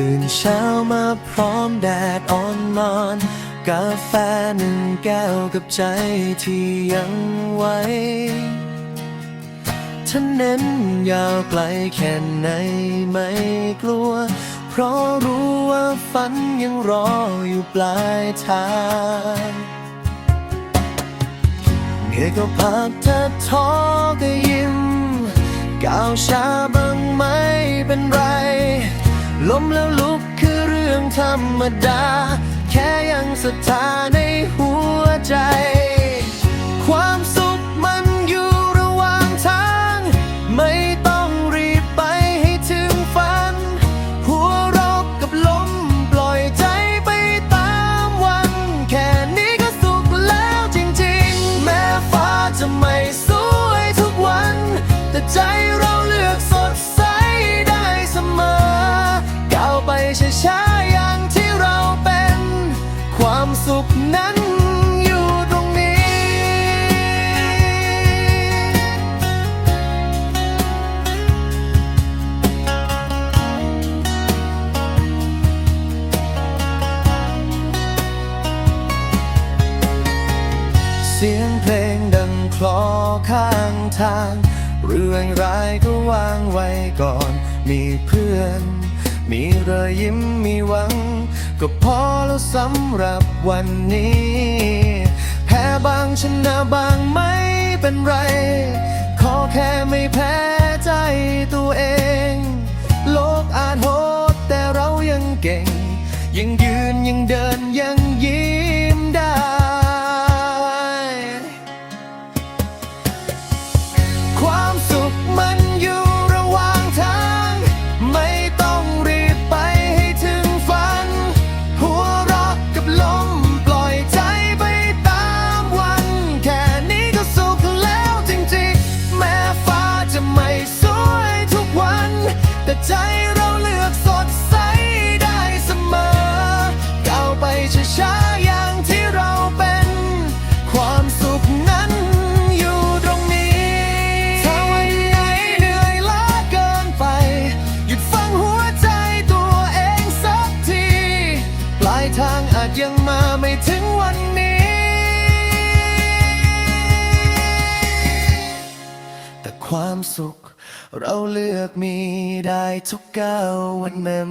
ตื่นเช้ามาพร้อมแดดอ่อนนอน กาแฟหนึ่งแก้วกับใจที่ยังไว้ฉันเน้นยาวไกลแค่ไหนไม่กลัว เพราะรู้ว่าฝันยังรออยู่ปลายทางเหนื่อยก็พักถ้าท้อก็ยิ้มก้าวช้าบ้างไม่เป็นไร ล้มแล้วลุกคือเรื่องธรรมดา แค่ยังศรัทธาในหัวใจ ความสุข ไปช้าๆอย่างที่เราเป็น ความสุขนั้นอยู่ตรงนี้ เสียงเพลงดังคลอข้างทาง เรื่องร้ายก็วางไว้ก่อน มีเพื่อน มีรอยยิ้มมีหวัง ก็พอแล้วสำหรับวันนี้ แพ้บางชนะบางไม่เป็นไร ขอแค่ไม่แพ้ใจตัวเอง โลกอาจโหดแต่เรายังเก่ง ยังยืนยังเดินยังยิ้ม เราเลือกมีได้ทุกก้าววันนั้น